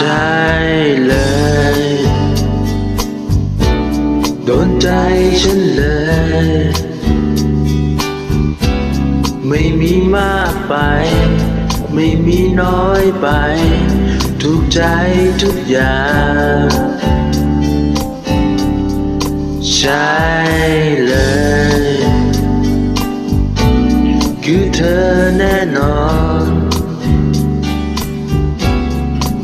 ใช่เลย โดนใจฉันเลย ไม่มีมากไป ไม่มีน้อยไปถูกใจทุกอย่าง ใช่เลย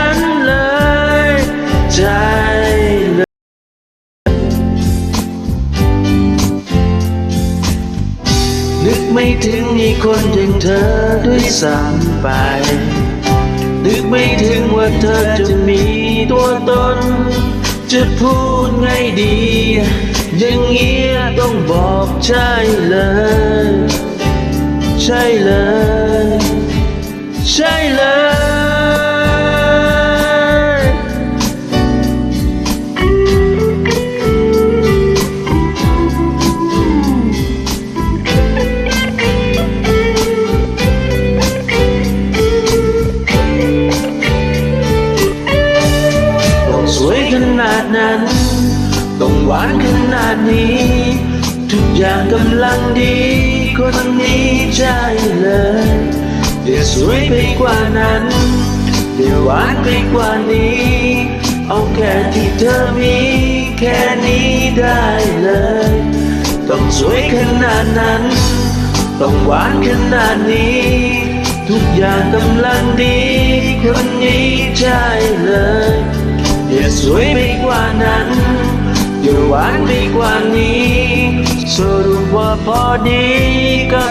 นึกไม่ถึงมีคนอย่างเธอด้วยซ้ำไป นึกไม่ถึงว่าเธอจะมีตัวตน จะพูดไงดี อย่างเงี้ยต้องบอกใช่เลย ใช่เลย ใช่เลย นาดนั้น ต้องหวานขนาดนี้ ทุกอย่างกำลังดี คนนี้ใช่เลยเดี๋ยวสวยไปกว่านั้น เดี๋ยวหวานไปกว่านี้ เอาแค่ที่เธอมี แค่นี้ได้เลย ต้องสวยขนาดนั้น ต้องหวานขนาดนี้ทุกอย่างกำลังดีคนนี้ใช่เลย สวยไปกว่านั้นอย่าหวานไปกว่านี้ สรุปว่าพอดีกับ